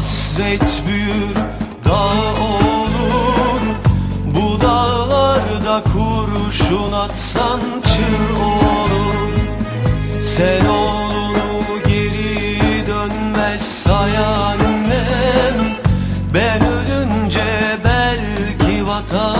Hasret büyür dağ olur. Bu dağlarda kurşun atsan çığ olur. Sen oğlunu geri dönmez say annem. Ben ölünce belki vatan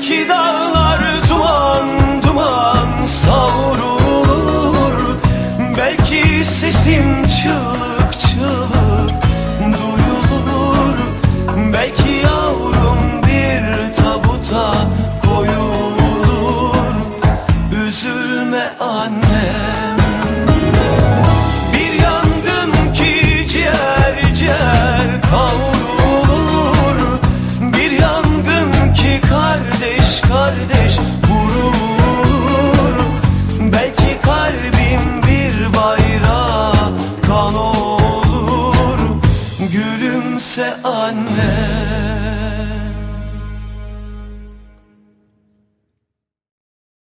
Belki dağlar duman duman savrulur. Belki sesim çığlık Gülümse anne